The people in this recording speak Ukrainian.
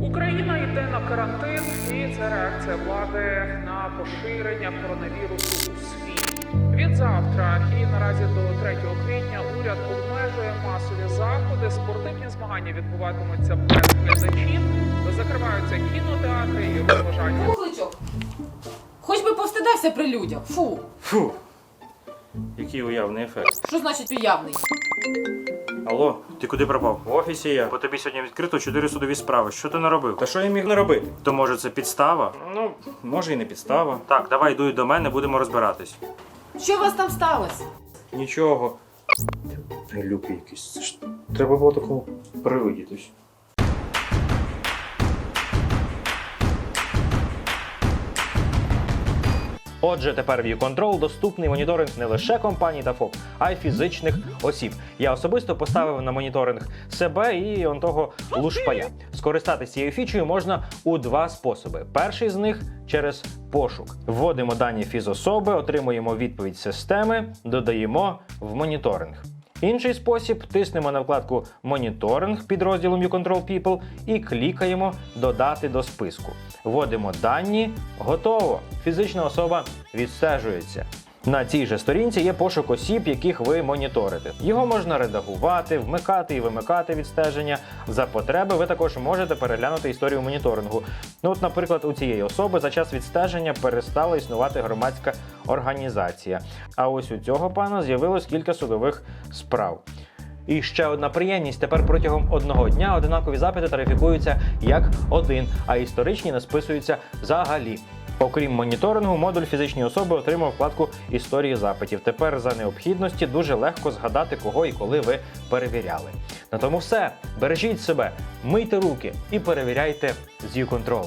Україна йде на карантин, і це реакція влади на поширення коронавірусу у світі. Від завтра і наразі до 3 квітня уряд обмежує масові заходи. Спортивні змагання відбуватимуться без глядачів, закриваються кінотеатри і розважальні Кухличок. Хоч би повстидався при людях. Фу. Фу. Який уявний ефект. Що значить уявний? Алло, ти куди пропав? В офісі я. По тобі сьогодні відкрито чотири судові справи. Що ти наробив? Та що я міг наробити? То може це підстава? Ну, може і не підстава. Так, давай дуй до мене, будемо розбиратись. Що у вас там сталося? Нічого. Глюки якийсь. Це ж треба було такому привидітись. Отже, тепер ViewControl доступний моніторинг не лише компаній та ФОП, а й фізичних осіб. Я особисто поставив на моніторинг себе і он того лушпая. Скористатися цією фічею можна у два способи. Перший з них через пошук. Вводимо дані фізособи, отримуємо відповідь системи, додаємо в моніторинг. Інший спосіб тиснемо на вкладку Моніторинг під розділом YouControl People і клікаємо Додати до списку. Вводимо дані, готово. Фізична особа відстежується. На цій же сторінці є пошук осіб, яких ви моніторите. Його можна редагувати, вмикати і вимикати відстеження. За потреби ви також можете переглянути історію моніторингу. Ну, от, наприклад, у цієї особи за час відстеження перестала існувати громадська організація. А ось у цього пана з'явилось кілька судових справ. І ще одна приємність: тепер протягом одного дня одинакові запити тарифікуються як один, а історичні не списуються взагалі. Окрім моніторингу, модуль фізичні особи отримав вкладку історії запитів. Тепер за необхідності дуже легко згадати, кого і коли ви перевіряли. На тому все. Бережіть себе, мийте руки і перевіряйте з U-Control.